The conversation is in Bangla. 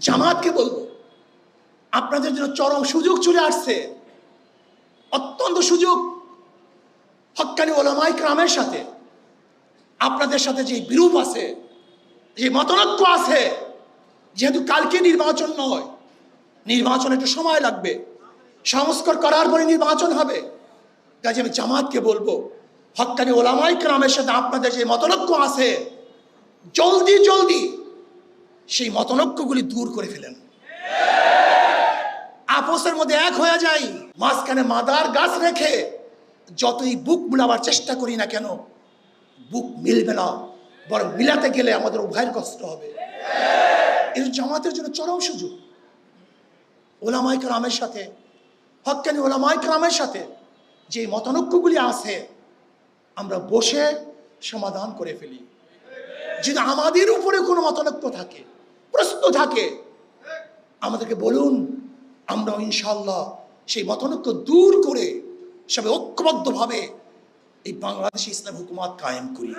জামাতকে বলব। আপনাদের জন্য চরম সুযোগ চলে আসছে। অত্যন্ত সুযোগ হক্কানি ওলামাই ক্রামের সাথে। আপনাদের সাথে যে বিরূপ আছে, যে মতনৈক্য আছে, যেহেতু কালকে নির্বাচন নয়, নির্বাচন একটু সময় লাগবে। সংস্কার করার পরে নির্বাচন হবে। কাজে আমি জামাতকে বলব হক্কানি ওলামাই ক্রামের সাথে আপনাদের যে মতনৈক্য আছে, জলদি জলদি সেই মতনৈক্যগুলি দূর করে ফেলেন। আপোসের মধ্যে এক হয়ে যাই, মাঝখানে মাদার গাছ রেখে যতই বুক মিলাবার চেষ্টা করি না কেন, বুক মিলবে না, বরং মিলাতে গেলে আমাদের উভয়ের কষ্ট হবে। এর জামাতের জন্য চরম সুযোগ। ওলামাই কালামের সাথে, হক্কানি ওলামাই কালামের সাথে যে মতানৈক্যগুলি আছে, আমরা বসে সমাধান করে ফেলি। যদি আমাদের উপরে কোনো মতানৈক্য থাকে প্রশ্ন থাকে। আমাদেরকে বলুন আমরা ইনশাল্লাহ সেই মতনক্য দূর করে সবাই ঐক্যবদ্ধভাবে এই বাংলাদেশে ইসলাম হুকুমাত কায়েম করি।